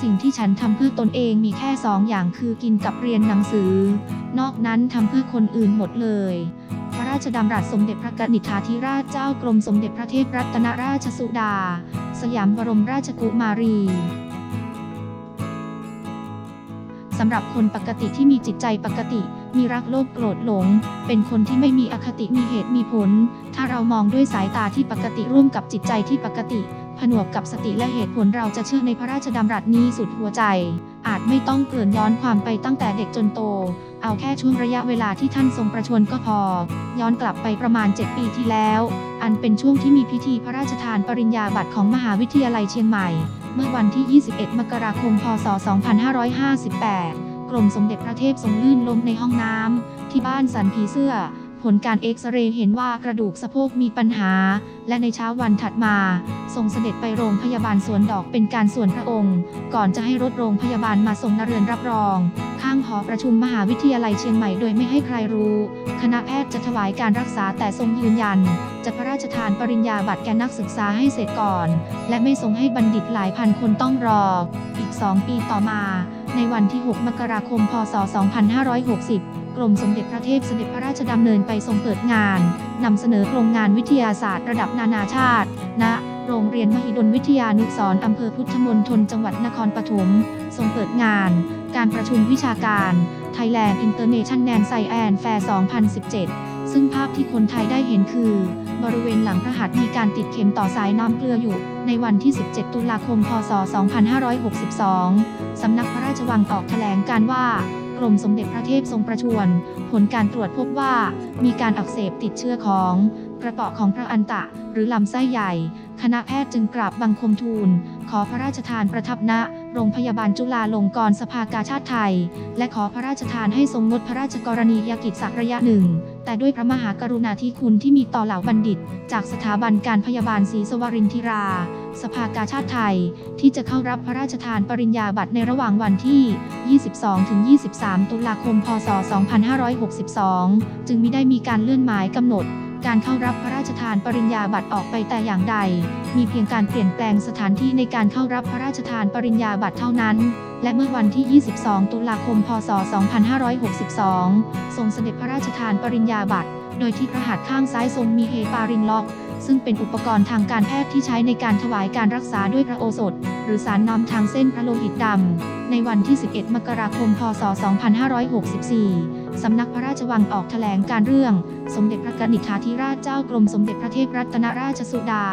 สิ่งที่ฉันทำเพื่อตนเองมีแค่สองอย่างคือกินกับเรียนหนังสือ นอกนั้นทำเพื่อคนอื่นหมดเลย พระราชดำรัสสมเด็จพระกนิษฐาธิราชเจ้ากรมสมเด็จพระเทพรัตนราชสุดา สยามบรมราชกุมารีสำหรับคนปกติที่มีจิตใจปกติ มีรักโลภโกรธหลง เป็นคนที่ไม่มีอคติมีเหตุมีผล ถ้าเรามองด้วยสายตาที่ปกติร่วมกับจิตใจที่ปกติ ผนวกกับสติและเหตุผลเราจะเชื่อในพระราชดำรัสนี้สุดหัวใจ อาจไม่ต้องเกลื่อนย้อนความไปตั้งแต่เด็กจนโต เอาแค่ช่วงระยะเวลาที่ท่านทรงประชวรก็พอ ย้อนกลับไปประมาณ 7 ปีที่แล้ว อันเป็นช่วงที่มีพิธีพระราชทานปริญญาบัตรของมหาวิทยาลัยเชียงใหม่ เมื่อวันที่ 21 มกราคม พศ 2558 กรมสมเด็จพระเทพทรงลื่นล้มในห้องน้ำที่บ้านสันผีเสื้อ ผลการเอ็กซเรย์เห็นว่ากระดูกสะโพกมีปัญหา และในเช้าวันถัดมาทรงเสด็จไปโรงพยาบาลสวนดอกเป็นการส่วนพระองค์ ก่อนจะให้รถโรงพยาบาลมาส่งนเรือนรับรอง ข้างหอประชุมมหาวิทยาลัยเชียงใหม่โดยไม่ให้ใครรู้ คณะแพทย์จะถวายการรักษาแต่ทรงยืนยัน จะพระราชทานปริญญาบัตรแก่นักศึกษาให้เสร็จก่อน และไม่ทรงให้บัณฑิตหลายพันคนต้องรอ อีก2ปีต่อมา ในวันที่ 6 มกราคม พศ 2560 กรมสมเด็จพระเทพเสด็จพระราชดำเนินไปทรงเปิดงานนำเสนอโครงงานวิทยาศาสตร์ระดับนานาชาติณโรงเรียนมหิดลวิทยานุสรอำเภอพุทธมณฑลจังหวัดนครปฐมทรงเปิดงาน การประชุมวิชาการ Thailand International Science Fair 2017 ซึ่งภาพที่คนไทยได้เห็นคือ บริเวณหลังพระหัตถ์มีการติดเข็มต่อสายน้ำเกลืออยู่ ในวันที่ 17 ตุลาคม พศ 2562 สำนักพระราชวังออกแถลงการว่า กรมสมเด็จพระเทพทรงประชวร ผลการตรวจพบว่า มีการอักเสบติดเชื้อของกระเปาะของพระอันตะ หรือลำไส้ใหญ่ คณะแพทย์จึงกราบบังคมทูล ขอพระราชทานประทับณโรงพยาบาลจุฬาลงกรณ์สภากาชาติไทย และขอพระราชทานให้ทรงงดพระราชกรณียกิจสักระยะหนึ่ง แต่ด้วยพระมหากรุณาธิคุณที่มีต่อเหล่าบัณฑิต จากสถาบันการพยาบาลศรีสวรินทิรา สภากาชาติไทย ที่จะเข้ารับพระราชทานปริญญาบัตรในระหว่างวันที่ 22-23 ตุลาคม พศ 2562 จึงมิได้มีการเลื่อนหมายกำหนด การเข้ารับพระราชทานปริญญาบัตรออกไปแต่อย่างใด มีเพียงการเปลี่ยนแปลงสถานที่ในการเข้ารับพระราชทานปริญญาบัตรเท่านั้น และเมื่อวันที่ 22 ตุลาคม พศ 2562 ทรงเสด็จพระราชทานปริญญาบัตร โดยที่พระหัตถ์ข้างซ้ายทรงมีเฮปารินล็อก ซึ่งเป็นอุปกรณ์ทางการแพทย์ที่ใช้ในการถวายการรักษาด้วยพระโอสถ หรือสารนำทางเส้นพระโลหิตดำ ในวันที่ 11 มกราคม พศ 2564 สำนักพระราชวังออกแถลงการเรื่อง สมเด็จพระกนิษฐาธิราชเจ้ากรมสมเด็จพระเทพรัตนราชสุดา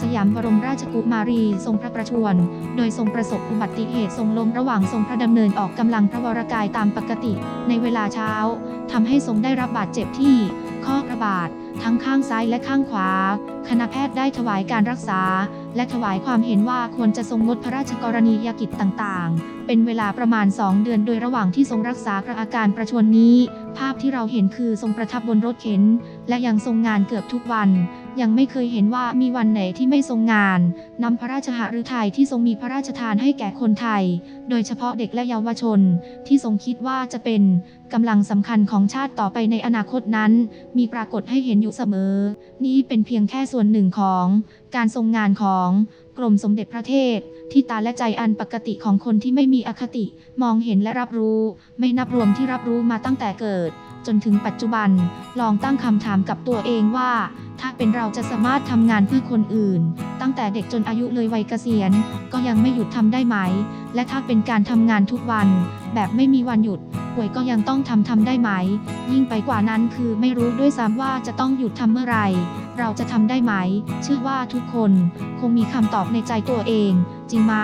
สยามบรมราชกุมารี ทรงพระประชวร โดยทรงประสบอุบัติเหตุทรงล้มระหว่างทรงพระดำเนินออกกำลังพระวรกายตามปกติ ในเวลาเช้าทำให้ทรงได้รับบาดเจ็บที่ ข้อกระบาดทั้งข้างซ้ายและข้างขวา คณะแพทย์ได้ถวายการรักษา และถวายความเห็นว่าควรจะทรงงดพระราชกรณียกิจต่างๆ เป็นเวลาประมาณ 2 เดือนโดยระหว่างที่ทรงรักษาอาการประชวรนี้ ภาพที่เราเห็นคือทรงประทับบนรถเข็น และยังทรงงานเกือบทุกวัน ยังไม่เคยเห็นว่ามีวันไหนที่ไม่ทรงงานนำพระราชหฤทัยที่ทรงมีพระราชทานให้แก่คนไทย โดยเฉพาะเด็กและเยาวชน ที่ทรงคิดว่าจะเป็นกำลังสำคัญของชาติต่อไปในอนาคตนั้น มีปรากฏให้เห็นอยู่เสมอ นี่เป็นเพียงแค่ส่วนหนึ่งของการทรงงานของ กรมสมเด็จพระเทพที่ตาและใจอันปกติของคนที่ไม่มีอคติ มองเห็นและรับรู้ ไม่นับรวมที่รับรู้มาตั้งแต่เกิด จนถึงปัจจุบัน ลองตั้งคำถามกับตัวเองว่า ถ้าเป็นเราจะสามารถทำงานเพื่อคนอื่น ตั้งแต่เด็กจนอายุเลยวัยเกษียณ ก็ยังไม่หยุดทำได้ไหม และถ้าเป็นการทำงานทุกวัน แบบไม่มีวันหยุดป่วยก็ยังต้องทำทำได้ไหม ยิ่งไปกว่านั้นคือไม่รู้ด้วยซ้ำว่าจะต้องหยุดทำเมื่อไหร่ เราจะทำได้ไหม เชื่อว่าทุกคนคงมีคำตอบในใจตัวเอง จริงไหม